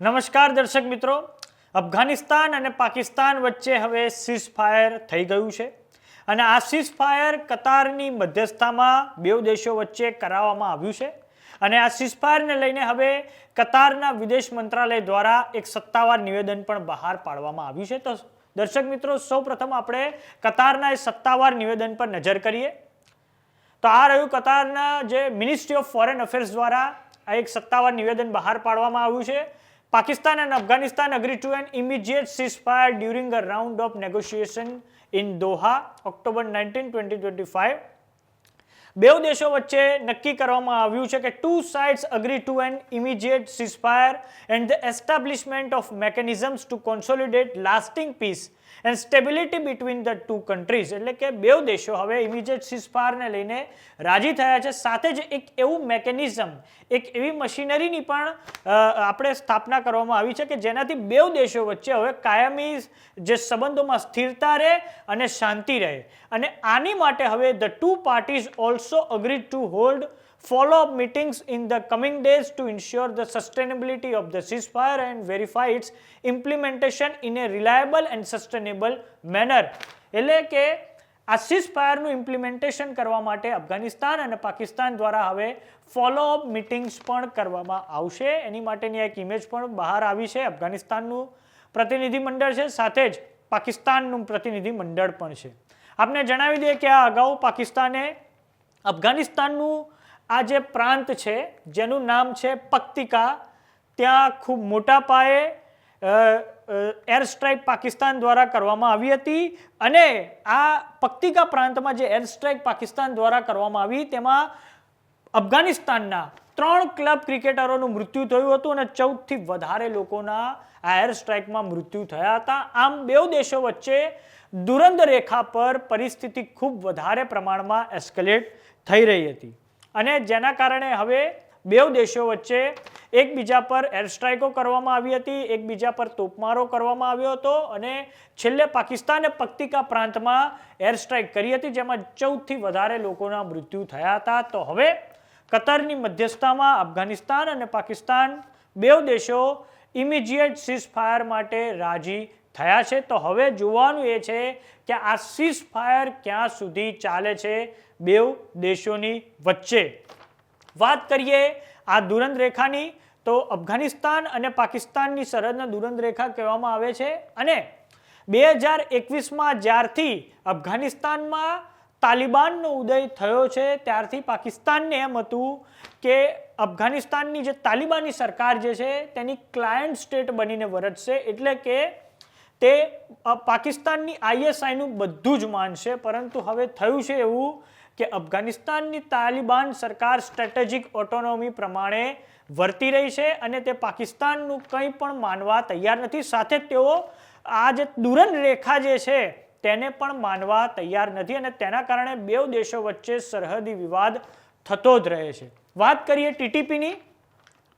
નમસ્કાર દર્શક મિત્રો. અફઘાનિસ્તાન અને પાકિસ્તાન વચ્ચે હવે સીઝ ફાયર થઈ ગયું છે અને આ સીઝ ફાયર કતારની મધ્યસ્થામાં બે દેશો વચ્ચે કરાવવામાં આવ્યું છે અને આ સીઝ ફાયરને લઈને હવે કતારના વિદેશ મંત્રાલય દ્વારા એક સત્તાવાર નિવેદન પણ બહાર પાડવામાં આવ્યું છે. તો દર્શક મિત્રો, સૌપ્રથમ આપણે કતારના એ સત્તાવાર નિવેદન પર નજર કરીએ. તો આ રહ્યું કતારના જે મિનિસ્ટ્રી ઓફ ફોરેન અફેર્સ દ્વારા આ એક સત્તાવાર નિવેદન બહાર પાડવામાં આવ્યું છે. Pakistan and Afghanistan agreed to an immediate ceasefire during a round of negotiation in Doha, October 19, 2025. બે દેશો વચ્ચે નક્કી કરવામાં આવ્યું છે કે two sides agree to an immediate ceasefire and the establishment of mechanisms to consolidate lasting peace and stability between the two countries એટલે કે બે દેશો હવે ઇમિજિએટ સીઝફાયરને લઈને રાજી થયા છે. સાથે જ એક એવું મેકેનિઝમ એક એવી મશીનરીની પણ આપણે સ્થાપના કરવામાં આવી છે કે જેનાથી બે દેશો વચ્ચે હવે કાયમી જે સંબંધોમાં સ્થિરતા રહે અને શાંતિ રહે. અને આની માટે હવે the two parties all also agree to hold follow-up meetings in the coming days to ensure the sustainability of the ceasefire and verify its implementation in a reliable and sustainable manner. એટલે કે આ સીઝફાયરનું implementation કરવા માટે અફઘાનિસ્તાન અને પાકિસ્તાન દ્વારા હવે follow up meetings પણ કરવામાં આવશે. એની માટેની એક ઇમેજ પણ બહાર આવી છે. અફઘાનિસ્તાનનું પ્રતિનિધિ મંડળ છે. સાથે જ પાકિસ્તાનનું પ્રતિનિધિ મંડળ પણ છે. આપને જણાવી દઈએ કે આ અગાઉ પાકિસ્તાને અફઘાનિસ્તાનનું આ જે પ્રાંત છે, જેનું નામ છે પક્તિકા, ત્યાં ખૂબ મોટા પાયે એર સ્ટ્રાઇક પાકિસ્તાન દ્વારા કરવામાં આવી હતી અને આ પક્તિકા પ્રાંતમાં જે એર સ્ટ્રાઇક પાકિસ્તાન દ્વારા કરવામાં આવી તેમાં અફઘાનિસ્તાનના ત્રણ ક્લબ ક્રિકેટરોનું મૃત્યુ થયું હતું અને ચૌદથી વધારે લોકોના આ એર સ્ટ્રાઇકમાં મૃત્યુ થયા હતા. આમ બેઉ દેશો વચ્ચે દુરંધ રેખા પર પરિસ્થિતિ ખૂબ વધારે પ્રમાણમાં એસ્કેલેટ થઈ રહી હતી. અને જેના કારણે હવે બે દેશો વચ્ચે એકબીજા પર એર સ્ટ્રાઇકો કરવામાં આવી હતી, એકબીજા પર તોપમારો કરવામાં આવ્યો હતો અને છેલ્લે પાકિસ્તાને પક્તિકા પ્રાંતમાં એર સ્ટ્રાઇક કરી હતી, જેમાં ચૌદથી વધારે લોકોના મૃત્યુ થયા હતા. તો હવે કતરની મધ્યસ્થામાં અફઘાનિસ્તાન અને પાકિસ્તાન બે દેશો ઇમિડિયેટ સીઝ ફાયર માટે રાજી થયા છે. તો હવે જોવાનું એ છે કે આ સીઝ ફાયર ક્યાં સુધી ચાલે છે બેઉ દેશોની વચ્ચે. વાત કરીએ આ દુરંત રેખાની તો અફઘાનિસ્તાન અને પાકિસ્તાનની સરહદને દુરંત રેખા કહેવામાં આવે છે. અને બે હજાર એકવીસમાં જ્યારથી અફઘાનિસ્તાનમાં તાલિબાનનો ઉદય થયો છે, ત્યારથી પાકિસ્તાનને એમ હતું કે અફઘાનિસ્તાનની જે તાલિબાની સરકાર જે છે, તેની ક્લાયન્ટ સ્ટેટ બનીને વરતશે એટલે કે તે પાકિસ્તાનની આઈએસઆઈનું બધું જ માનશે. પરંતુ હવે થયું છે એવું કે અફઘાનિસ્તાનની તાલિબાન સરકાર સ્ટ્રેટેજિક ઓટોનોમી પ્રમાણે વર્તી રહી છે અને તે પાકિસ્તાનનું કંઈ પણ માનવા તૈયાર નથી. સાથે તેઓ આ જે દુરન રેખા જે છે તેને પણ માનવા તૈયાર નથી અને તેના કારણે બેઉ દેશો વચ્ચે સરહદી વિવાદ થતો જ રહે છે. વાત કરીએ ટીટીપીની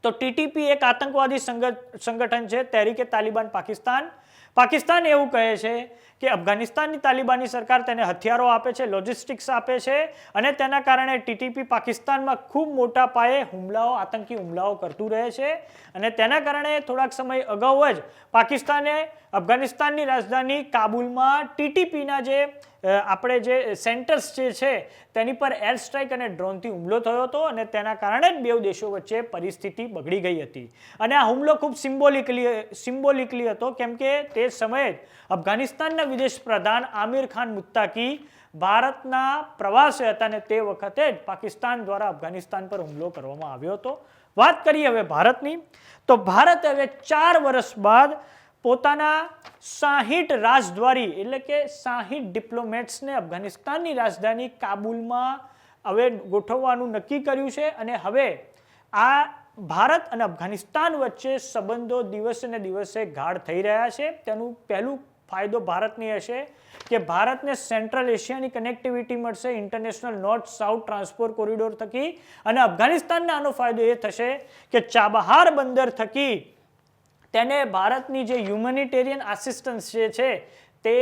તો ટીટીપી એક આતંકવાદી સંગઠ- સંગઠન છે તહેરીકે તાલિબાન પાકિસ્તાન. પાકિસ્તાન એવું કહે છે કે અફઘાનિસ્તાનની તાલિબાની સરકાર તેને હથિયારો આપે છે લોજિસ્ટિક્સ આપે છે અને તેના કારણે ટીટીપી પાકિસ્તાનમાં ખૂબ મોટા પાયે હુમલાઓ, આતંકી હુમલાઓ કરતું રહે છે અને તેના કારણે થોડાક સમય અગાઉ જ પાકિસ્તાને અફઘાનિસ્તાનની રાજધાની કાબુલમાં ટીટીપીના જે આપણે જે સેન્ટર્સ જે છે તેની પર એર સ્ટ્રાઇક અને ડ્રોનથી હુમલો થયો હતો અને તેના કારણે જ બેઉ દેશો વચ્ચે પરિસ્થિતિ બગડી ગઈ હતી. અને આ હુમલો ખૂબ સિમ્બોલિકલી સિમ્બોલિકલી હતો, કેમ કે તે સમયે જ અફઘાનિસ્તાનના વિદેશ પ્રધાન આમિર ખાન મુત્તાકી ભારતના પ્રવાસે હતા અને તે વખતે જ પાકિસ્તાન દ્વારા અફઘાનિસ્તાન પર હુમલો કરવામાં આવ્યો હતો. વાત કરીએ હવે ભારતની, તો ભારત હવે ચાર વર્ષ બાદ પોતાના સાહીઠ રાજદ્વારી એટલે કે સાહીઠ ડિપ્લોમેટ્સને અફઘાનિસ્તાનની રાજધાની કાબુલમાં હવે ગોઠવવાનું નક્કી કર્યું છે અને હવે આ ભારત અને અફઘાનિસ્તાન વચ્ચે સંબંધો દિવસે ને દિવસે ગાઢ થઈ રહ્યા છે. તેનું પહેલું ફાયદો ભારતની હશે કે ભારતને સેન્ટ્રલ એશિયાની કનેક્ટિવિટી મળશે international north south transport corridor થકી અને અફઘાનિસ્તાનને આનો ફાયદો એ થશે કે ચાબહાર બંદર થકી તેને ભારતની જે હ્યુમેનિટેરિયન આસિસ્ટન્સ જે છે તે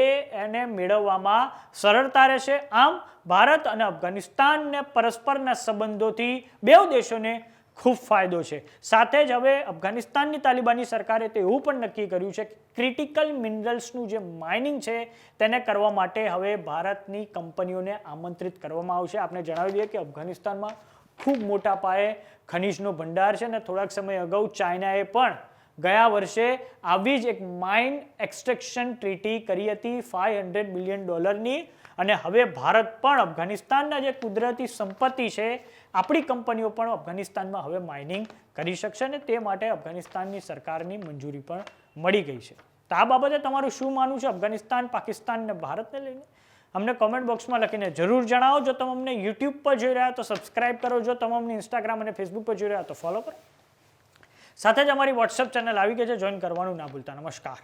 એને મેળવવામાં સરળતા રહેશે. આમ ભારત અને અફઘાનિસ્તાનને પરસ્પરના સંબંધોથી બેઉ દેશોને ખૂબ ફાયદો છે. સાથે જ હવે અફઘાનિસ્તાનની તાલિબાની સરકારે તો એવું પણ નક્કી કર્યું છે કે ક્રિટિકલ મિનરલ્સનું જે માઇનિંગ છે તેને કરવા માટે હવે ભારતની કંપનીઓને આમંત્રિત કરવામાં આવશે. આપણે જણાવી દઈએ કે અફઘાનિસ્તાનમાં ખૂબ મોટા પાયે ખનિજનો ભંડાર છે અને થોડાક સમય અગાઉ ચાઇનાએ પણ ગયા વર્ષે આવી જ એક માઇન એક્સટ્રેક્શન ટ્રીટી કરી હતી. ફાઇવ હંડ્રેડ બિલિયન ડોલરની અને હવે ભારત પણ અફઘાનિસ્તાનના જે કુદરતી સંપત્તિ છે, આપણી કંપનીઓ પણ અફઘાનિસ્તાનમાં હવે માઇનિંગ કરી શકશે અને તે માટે અફઘાનિસ્તાનની સરકારની મંજૂરી પણ મળી ગઈ છે. તો આ બાબતે તમારું શું માનવું છે? અફઘાનિસ્તાન, પાકિસ્તાન અને ભારતને લઈને? અમને કોમેન્ટ બોક્સમાં લખીને જરૂર જણાવો. જો તમે અમને યુટ્યુબ પર જોઈ રહ્યા તો સબસ્ક્રાઇબ કરો. જો તમે અમને ઇન્સ્ટાગ્રામ અને ફેસબુક પર જોઈ રહ્યા તો ફોલો કરો. સાથે જ અમારી વોટ્સઅપ ચેનલ આવી ગઈ છે. જોઈન કરવાનું ના ભૂલતા. નમસ્કાર.